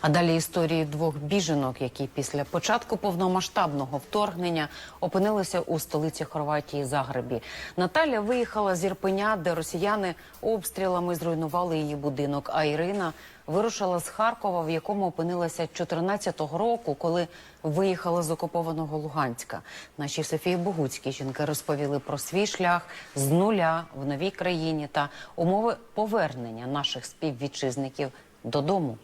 А далі історії двох біженок, які після початку повномасштабного вторгнення опинилися у столиці Хорватії Загребі. Наталя виїхала з Ірпеня, де росіяни обстрілами зруйнували її будинок. А Ірина вирушила з Харкова, в якому опинилася 14-го року, коли виїхала з окупованого Луганська. Нашій Софії Богуцькій жінки розповіли про свій шлях з нуля в новій країні та умови повернення наших співвітчизників додому.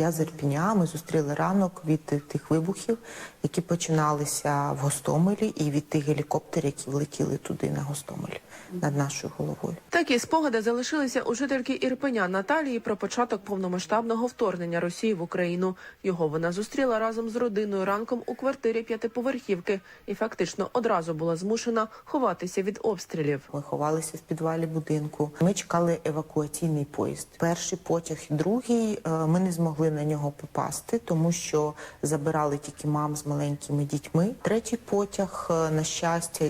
Я з Ірпіня, ми зустріли ранок від тих вибухів, які починалися в Гостомелі, і від тих гелікоптерів, які влетіли туди на Гостомель над нашою головою. Такі спогади залишилися у жительки Ірпеня Наталії про початок повномасштабного вторгнення Росії в Україну. Його вона зустріла разом з родиною ранком у квартирі п'ятиповерхівки і фактично одразу була змушена ховатися від обстрілів. Ми ховалися в підвалі будинку. Ми чекали евакуаційний поїзд. Перший потяг і другий е, ми не змогли на нього попасти, тому що забирали тільки мам з маленькими дітьми. Третій потяг, е, на щастя,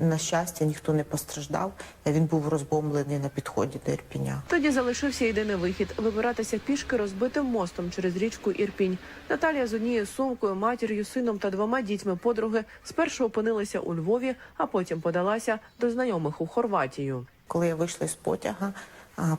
на щастя, ніхто не постраждав. Він був розбомблений на підході до Ірпіня. Тоді залишився єдиний вихід вибиратися пішки розбитим мостом через річку Ірпінь. Наталія з однією сумкою, матір'ю, сином та двома дітьми подруги спершу опинилися у Львові, а потім подалася до знайомих у Хорватію. Коли я вийшла з потяга,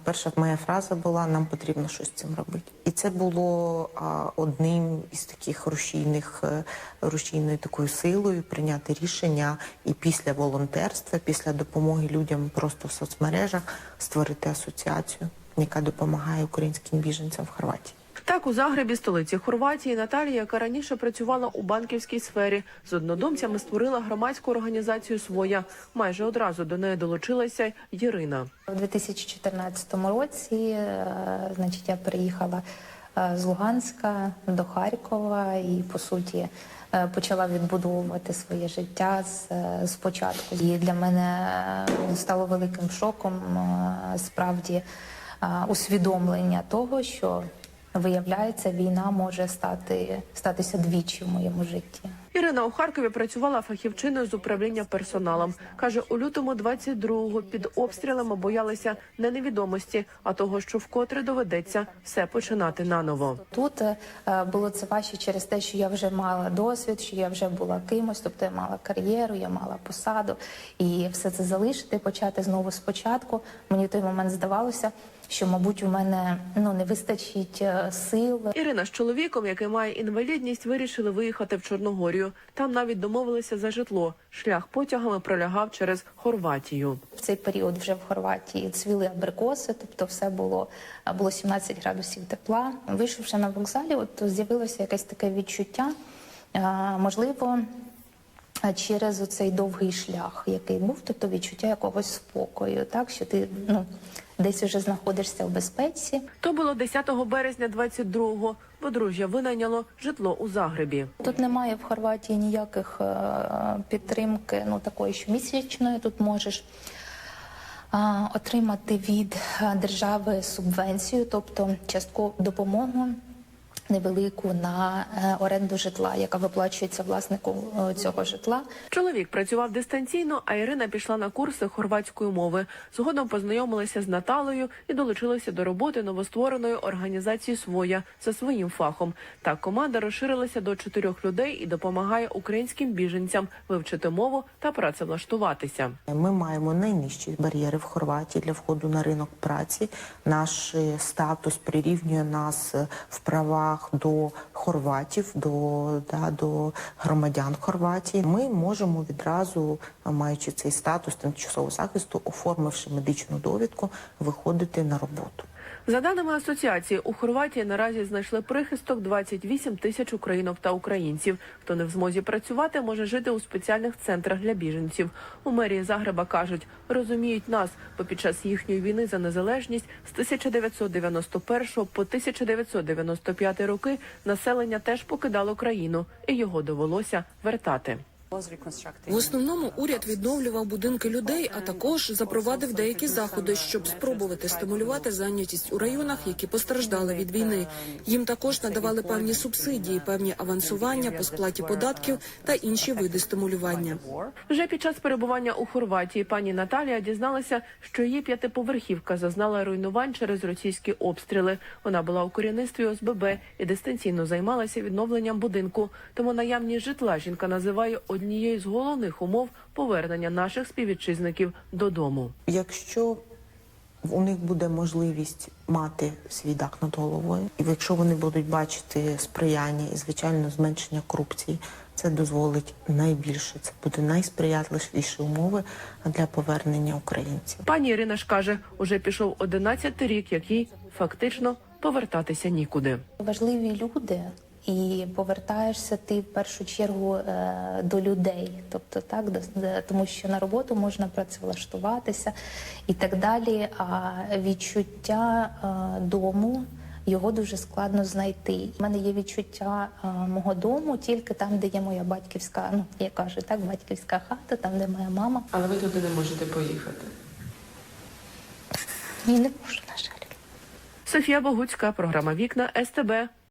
перша моя фраза була: нам потрібно щось з цим робити. І це було одним із таких рушійних е, рушійною такою силою прийняти рішення і після волонтерства, після допомоги людям просто в соцмережах створити асоціацію, яка допомагає українським біженцям в Хорватії. Так, у Загребі, столиці Хорватії, Наталія, яка раніше працювала у банківській сфері, з однодумцями створила громадську організацію Своя. Майже одразу до неї долучилася Ірина. У 2014 році, е, значить, я переїхала е, з Луганська до Харкова і по суті е, почала відбудовувати своє життя з, спочатку. І для мене стало великим шоком справді усвідомлення того, що виявляється, війна може стати статися двічі в моєму житті. Ірина у Харкові працювала фахівчиною з управління персоналом. каже, у лютому 22-го під обстрілами боялися не невідомості, а того, що вкотре доведеться все починати наново. Тут е, було це важче через те, що я вже мала досвід, що я вже була кимось, тобто я мала кар'єру, я мала посаду, і все це залишити, почати знову спочатку. Мені в той момент здавалося, що, мабуть, у мене ну не вистачить е, сил. Ірина з чоловіком, який має інвалідність, вирішили виїхати в Чорногорію. Там навіть домовилися за житло. Шлях потягами пролягав через Хорватію. В цей період вже в Хорватії цвіли абрикоси, тобто все було було 17 градусів тепла. Вийшовши на вокзалі, от з'явилося якесь таке відчуття, е, можливо. А Через оцей довгий шлях, який був, тобто відчуття якогось спокою, так що ти ну десь уже знаходишся в безпеці. То було 10 березня 22-го. Подружжя винайняло житло у Загребі. Тут немає в Хорватії ніяких е, підтримки, ну такої щомісячної. Тут можеш отримати від е, держави субвенцію, тобто часткову допомогу. Невелику на е, оренду житла, яка виплачується власнику е, цього житла. Чоловік працював дистанційно, а Ірина пішла на курси хорватської мови. Згодом познайомилася з Наталею і долучилася до роботи новоствореної організації Своя за своїм фахом. Так команда розширилася до чотирьох людей і допомагає українським біженцям вивчити мову та працевлаштуватися. Ми маємо найнижчі бар'єри в Хорватії для входу на ринок праці. Наш е, статус прирівнює нас в правах до хорватів, до, да, до громадян Хорватії. Ми можемо відразу, е, маючи цей статус тимчасового захисту, оформивши медичну довідку, виходити на роботу. За даними асоціації, у Хорватії наразі знайшли прихисток 28 тисяч українок та українців. Хто не в змозі працювати, може жити у спеціальних центрах для біженців. У мерії Загреба кажуть, розуміють нас, бо під час їхньої війни за незалежність з 1991 по 1995 роки населення теж покидало країну, і його довелося вертати. В основному уряд відновлював будинки людей, а також запровадив деякі заходи, щоб спробувати стимулювати зайнятість у районах, які постраждали від війни. Їм також надавали певні субсидії, певні авансування по сплаті податків та інші види стимулювання. Вже під час перебування у Хорватії пані Наталія дізналася, що її п'ятиповерхівка зазнала руйнувань через російські обстріли. Вона була у керівництві ОСББ і дистанційно займалася відновленням будинку. Тому наявність житла жінка називає однією з головних умов повернення наших співвітчизників додому. Якщо у них буде можливість мати свій дах над головою, і якщо вони будуть бачити сприяння і звичайно зменшення корупції, це дозволить найбільше. Це буде найсприятливіші умови для повернення українців. Пані Ірина ж каже, уже пішов 11 рік, як їй фактично повертатися нікуди. Важливі люди, і повертаєшся ти в першу чергу е, до людей, тобто так, до, до- тому що на роботу можна працевлаштуватися і так далі. А відчуття е, дому. Його дуже складно знайти. У мене є відчуття е, мого дому тільки там, де є моя батьківська, ну я кажу, так, батьківська хата, там, де моя мама. Але ви туди не можете поїхати. І не можу, на жаль. Софія Богуцька, програма Вікна СТБ.